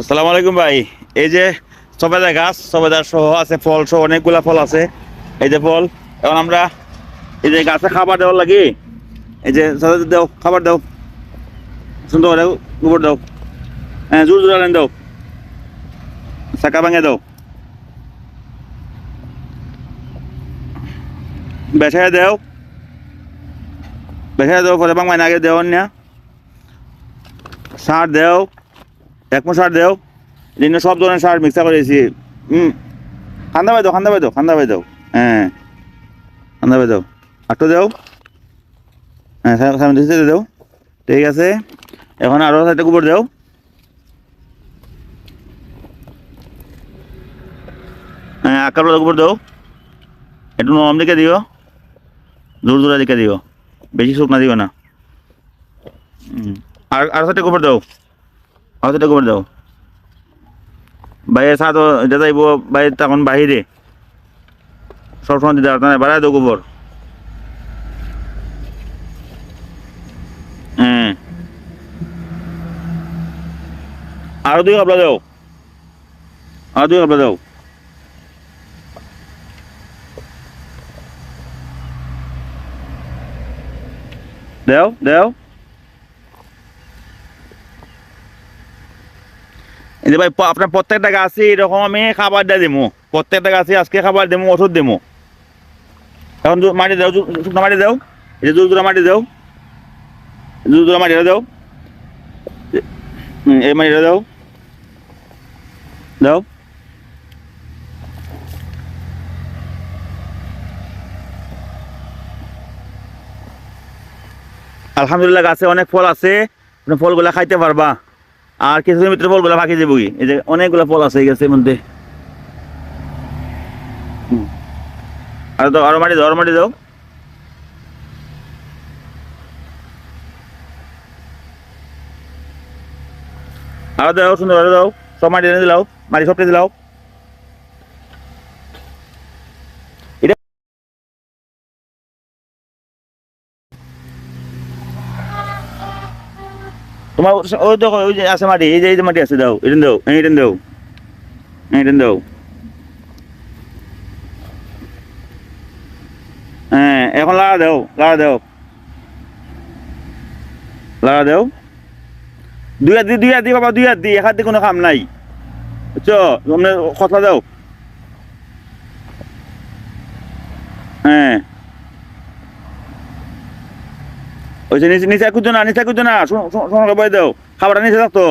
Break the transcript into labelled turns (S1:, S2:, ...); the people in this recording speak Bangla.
S1: আসসালামু আলাইকুম ভাই। এই যে সবেদা গাছ সবেদার সহ আছে ফল সহ, অনেকগুলা ফল আছে। এই যে ফল, এখন আমরা এই যে গাছে খাবার দেওয়ার লাগি। এই যে দাও, খাবার দাও। সুন্দর গোবর দাও। হ্যাঁ জোর জোর আনেন দাও। চাকা ভাঙে দাও। বেসায় দেও। বেসায় দেও, পরে বাংমাইন আগে দেও না। সার দেও। একমো সার দেও। জন্য সব ধরনের সার মিক্সা করেছি। হুম। খান্দা বাই দাও খান্দা বাই দাও খান্দা বাই দাও হ্যাঁ। খান্দা বাই দাও। আটটো দেও হ্যাঁ সামনে দেও। ঠিক আছে। এখন আরও সাইডে গোবর দেও। হ্যাঁ আকার গোবর দাও। একটু নরম দিকে দিও। জোর জোরা দিকে দিও। বেশি শুকনা দিও না। আর আর সাইডে গোবর দাও। আর সাইডে গোবর দাও। বাইরে সাথ এটা যাইব বাইরে তখন বাহিরে। সবসময় দিতে পারতাম না বাড়াই দাও গোবর। হ্যাঁ। আরও দুই কাপড়া দাও। আরও দুই কাপড়া দাও। দেও দেও। যে ভাই আপনার প্রত্যেকটা গাছে এরকম আমি খাবার দিয়ে দেবো প্রত্যেকটা গাছে আজকে খাবার দেবো ওষুধ দেবো এখন মাটি দাও শুকনো মাটি দাও। এই যে দুধ মাটি দাও। দুধ মাটি দাও। এই মাটিটা দাও। দাও। আলহামদুলিল্লাহ, গাছে অনেক ফল আছে। ফলগুলা খাইতে পারবা। আর কিছুদিন ভিতরে ফলগুলা ফাঁকি যাব এই যে অনেকগুলো ফল আছে গেছে গাছের মধ্যে। আর তো আরও মাটি দাও, আরও মাটি দাও। আরও দাও, সুন্দর আরও দাও। সব মাটি এনে দিলাও, মাটি সবটা দিলাও। তোমার ওই দেখো, ওই যে আছে মাটি, এই যে এই যে মাটি আছে, দাও, এটা দাও এটা দাও এটা দাও। হ্যাঁ এখন লাগা দাও লাগা দাও। লাগা দাও। দুই হাত দি, দুই হাত দি, বাবা, দুই হাত দি, এক হাত দি কোনো কাম নাই। বুঝছ? কথা দাও। হ্যাঁ। ওই যে নিচে নিচে খুঁজো না নিচে খুঁজো না শোনো বই দাও। খাবারটা নিচে থাকতো